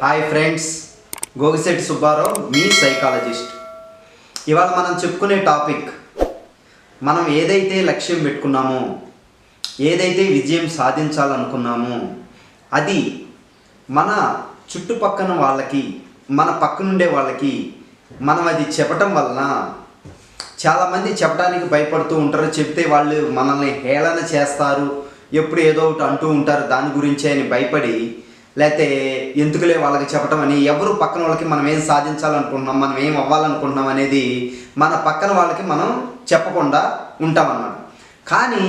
Hi friends Gogisetti Subbarao మీ psychologist. ఇవాళ మనం చెప్పుకునే టాపిక్ మనం ఏదైతే లక్ష్యం పెట్టుకున్నామో ఏదైతే విజయం సాధించాలనుకున్నామో అది మన చుట్టుపక్కన వాళ్ళకి మన పక్కనుండే వాళ్ళకి మనం అది చెప్పటం వలన చాలామంది చెప్పడానికి భయపడుతూ ఉంటారు చెప్తే వాళ్ళు మనల్ని హేళన చేస్తారు ఎప్పుడు ఏదో ఒకటి అంటూ ఉంటారు దాని గురించే అని భయపడి లేకపోతే ఎందుకులే వాళ్ళకి చెప్పటం అని ఎవరు పక్కన వాళ్ళకి మనం ఏం సాధించాలనుకుంటున్నాం మనం ఏం అవ్వాలనుకుంటున్నాం అనేది మన పక్కన వాళ్ళకి మనం చెప్పకుండా ఉంటామన్నమాట. కానీ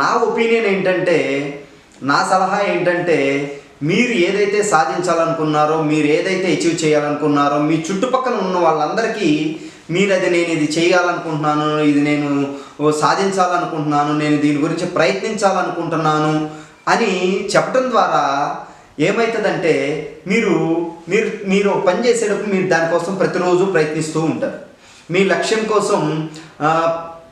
నా ఒపీనియన్ ఏంటంటే నా సలహా ఏంటంటే మీరు ఏదైతే సాధించాలనుకున్నారో మీరు ఏదైతే అచీవ్ చేయాలనుకున్నారో మీ చుట్టుపక్కల ఉన్న వాళ్ళందరికీ మీరు అది నేను ఇది చేయాలనుకుంటున్నాను ఇది నేను సాధించాలనుకుంటున్నాను నేను దీని గురించి ప్రయత్నించాలనుకుంటున్నాను అని చెప్పడం ద్వారా ఏమవుతుందంటే మీరు మీరు మీరు పని చేసేటప్పుడు మీరు దానికోసం ప్రతిరోజు ప్రయత్నిస్తూ ఉంటారు. మీ లక్ష్యం కోసం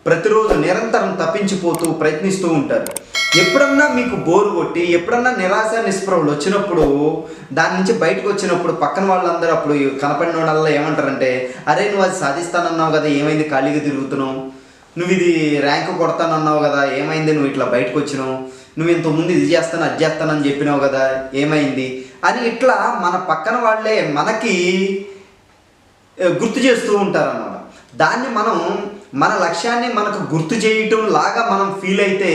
ప్రతిరోజు నిరంతరం తప్పించిపోతూ ప్రయత్నిస్తూ ఉంటారు. ఎప్పుడన్నా మీకు బోరు కొట్టి ఎప్పుడన్నా నిరాశ నిస్పృహలు వచ్చినప్పుడు దాని నుంచి బయటకు వచ్చినప్పుడు పక్కన వాళ్ళందరూ అప్పుడు కనపడిన వాళ్ళల్లో ఏమంటారంటే అరే నువ్వు అది సాధిస్తానన్నావు కదా ఏమైంది? ఖాళీగా తిరుగుతున్నావు. నువ్వు ఇది ర్యాంక్ కొడతానన్నావు కదా ఏమైంది? నువ్వు ఇట్లా బయటకు వచ్చినావు. నువ్వు ఇంత ముందు ఇది చేస్తాను అది చేస్తానని చెప్పినావు కదా ఏమైంది? అని ఇట్లా మన పక్కన వాళ్ళే మనకి గుర్తు చేస్తూ ఉంటారన్నమాట. దాన్ని మనం మన లక్ష్యాన్ని మనకు గుర్తు చేయటం లాగా మనం ఫీల్ అయితే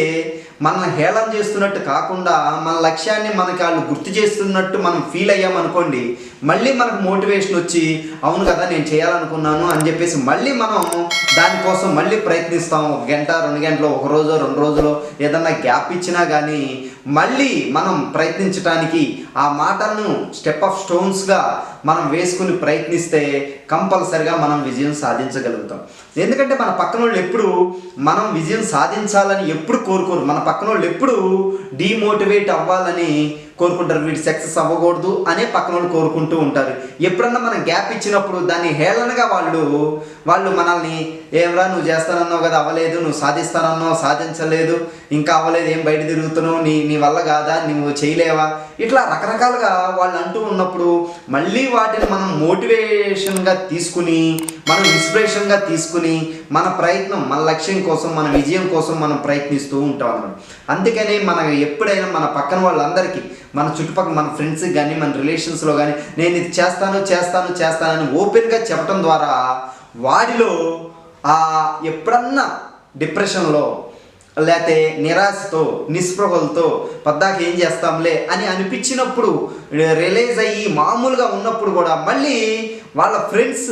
మనల్ని హేళన చేస్తున్నట్టు కాకుండా మన లక్ష్యాన్ని మనకి వాళ్ళు గుర్తు చేస్తున్నట్టు మనం ఫీల్ అయ్యామనుకోండి మళ్ళీ మనకు మోటివేషన్ వచ్చి అవును కదా నేను చేయాలనుకున్నాను అని చెప్పేసి మళ్ళీ మనం దానికోసం మళ్ళీ ప్రయత్నిస్తాం. ఒక గంట రెండు గంటలు ఒక రోజు రెండు రోజులు ఏదన్నా గ్యాప్ ఇచ్చినా కానీ మళ్ళీ మనం ప్రయత్నించడానికి ఆ మాటలను స్టెప్ ఆఫ్ స్టోన్స్గా మనం వేసుకుని ప్రయత్నిస్తే కంపల్సరిగా మనం విజయం సాధించగలుగుతాం. ఎందుకంటే మన పక్కన వాళ్ళు ఎప్పుడు మనం విజయం సాధించాలని ఎప్పుడు కోరుకోరు. మన పక్కన వాళ్ళు ఎప్పుడు డీమోటివేట్ అవ్వాలని కోరుకుంటారు. వీడు సక్సెస్ అవ్వకూడదు అనే పక్కన వాళ్ళు కోరుకుంటూ ఉంటారు. ఎప్పుడన్నా మనం గ్యాప్ ఇచ్చినప్పుడు దాన్ని హేళనగా వాళ్ళు వాళ్ళు మనల్ని ఏమరా నువ్వు చేస్తానన్నావు కదా అవ్వలేదు నువ్వు సాధిస్తానన్నావు సాధించలేదు ఇంకా అవ్వలేదు ఏం బయట తిరుగుతున్నావు నీ నీ వల్ల కాదా నువ్వు చేయలేవా? ఇట్లా రకరకాలుగా వాళ్ళు అంటూ ఉన్నప్పుడు మళ్ళీ వాటిని మనం మోటివేషన్గా తీసుకుని మనం ఇన్స్పిరేషన్గా తీసుకుని మన ప్రయత్నం మన లక్ష్యం కోసం మన విజయం కోసం మనం ప్రయత్నిస్తూ ఉంటాం అన్నమాట. అందుకనే మనం ఎప్పుడైనా మన పక్కన వాళ్ళందరికీ మన చుట్టుపక్కల మన ఫ్రెండ్స్ కానీ మన రిలేషన్స్లో కానీ నేను ఇది చేస్తాను చేస్తాను చేస్తానని ఓపెన్గా చెప్పడం ద్వారా వాడిలో ఎప్పుడన్నా డిప్రెషన్లో లేకపోతే నిరాశతో నిస్పృహలతో పద్దాక ఏం చేస్తాంలే అని అనిపించినప్పుడు రిలైజ్ అయ్యి మామూలుగా ఉన్నప్పుడు కూడా మళ్ళీ వాళ్ళ ఫ్రెండ్స్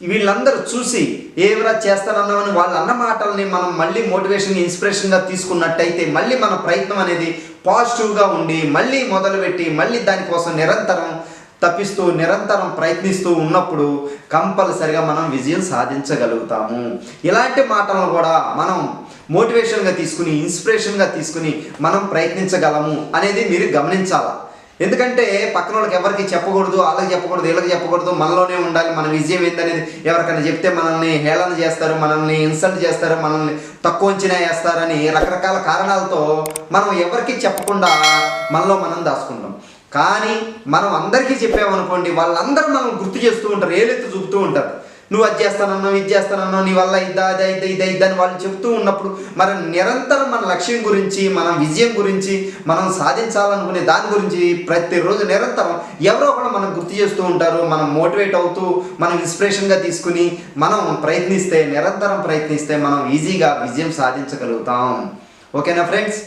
వీళ్ళందరూ చూసి ఏమిరా చేస్తానన్నామని వాళ్ళు అన్న మాటల్ని మనం మళ్ళీ మోటివేషన్ ఇన్స్పిరేషన్గా తీసుకున్నట్టయితే మళ్ళీ మన ప్రయత్నం అనేది పాజిటివ్గా ఉండి మళ్ళీ మొదలుపెట్టి మళ్ళీ దానికోసం నిరంతరం తప్పిస్తూ నిరంతరం ప్రయత్నిస్తూ ఉన్నప్పుడు కంపల్సరిగా మనం విజయం సాధించగలుగుతాము. ఇలాంటి మాటలను కూడా మనం మోటివేషన్గా తీసుకుని ఇన్స్పిరేషన్గా తీసుకుని మనం ప్రయత్నించగలము అనేది మీరు గమనించాలా? ఎందుకంటే పక్కన వాళ్ళకి ఎవరికి చెప్పకూడదు వాళ్ళకి చెప్పకూడదు వీళ్ళకి చెప్పకూడదు మనలోనే ఉండాలి. మన విజయం ఏంటనేది ఎవరికైనా చెప్తే మనల్ని హేళన చేస్తారు మనల్ని ఇన్సల్ట్ చేస్తారు మనల్ని తక్కువ అంచనా వేస్తారని రకరకాల కారణాలతో మనం ఎవరికి చెప్పకుండా మనలో మనం దాచుకుంటాం. కానీ మనం అందరికీ చెప్పామనుకోండి వాళ్ళందరూ మనం గుర్తు చేస్తూ ఉంటారు ఏలెత్తి చూపుతూ ఉంటారు. నువ్వు అది చేస్తానన్నావు ఇది చేస్తానన్నావు నీ వల్ల ఇద్దా అదే ఇద్దా ఇదే ఇద్దని అని వాళ్ళు చెప్తూ ఉన్నప్పుడు మనం నిరంతరం మన లక్ష్యం గురించి మన విజయం గురించి మనం సాధించాలనుకునే దాని గురించి ప్రతిరోజు నిరంతరం ఎవరో ఒకరు మనం గుర్తు చేస్తూ ఉంటారు మనం మోటివేట్ అవుతూ మనం ఇన్స్పిరేషన్గా తీసుకుని మనం ప్రయత్నిస్తే నిరంతరం ప్రయత్నిస్తే మనం ఈజీగా విజయం సాధించగలుగుతాం. ఓకేనా ఫ్రెండ్స్